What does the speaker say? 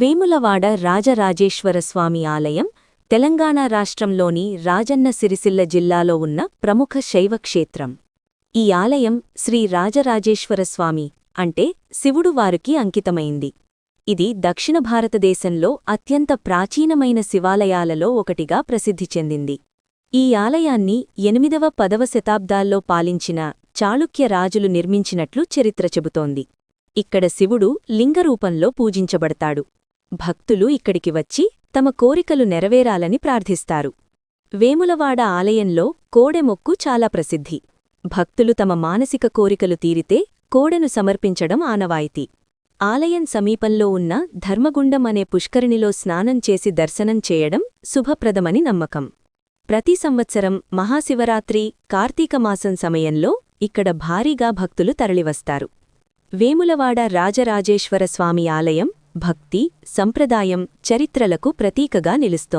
వేములవాడ రాజరాజేశ్వరస్వామి ఆలయం తెలంగాణ రాష్ట్రంలోని రాజన్న సిరిసిల్ల జిల్లాలో ఉన్న ప్రముఖ శైవక్షేత్రం. ఈ ఆలయం శ్రీ రాజరాజేశ్వరస్వామి అంటే శివుడు వారికి అంకితమైంది. ఇది దక్షిణ భారతదేశంలో అత్యంత ప్రాచీనమైన శివాలయాలలో ఒకటిగా ప్రసిద్ధి చెందింది. ఈ ఆలయాన్ని ఎనిమిదవ పదవ శతాబ్దాల్లో పాలించిన చాళుక్య రాజులు నిర్మించినట్లు చరిత్ర చెబుతోంది. ఇక్కడ శివుడు లింగరూపంలో పూజించబడతాడు. భక్తులు ఇక్కడికి వచ్చి తమ కోరికలు నెరవేరాలని ప్రార్థిస్తారు. వేములవాడ ఆలయంలో కోడెమొక్కు చాలా ప్రసిద్ధి. భక్తులు తమ మానసిక కోరికలు తీరితే కోడెను సమర్పించడం ఆనవాయితీ. ఆలయం సమీపంలో ఉన్న ధర్మగుండం అనే పుష్కరిణిలో స్నానం చేసి దర్శనం చేయడం శుభప్రదమని నమ్మకం. ప్రతి సంవత్సరం మహాశివరాత్రి కార్తీకమాసం సమయంలో ఇక్కడ భారీగా భక్తులు తరలివస్తారు. వేములవాడ రాజరాజేశ్వర స్వామి ఆలయం భక్తి సంప్రదాయం చరిత్రలకు ప్రతీకగా నిలుస్తోంది.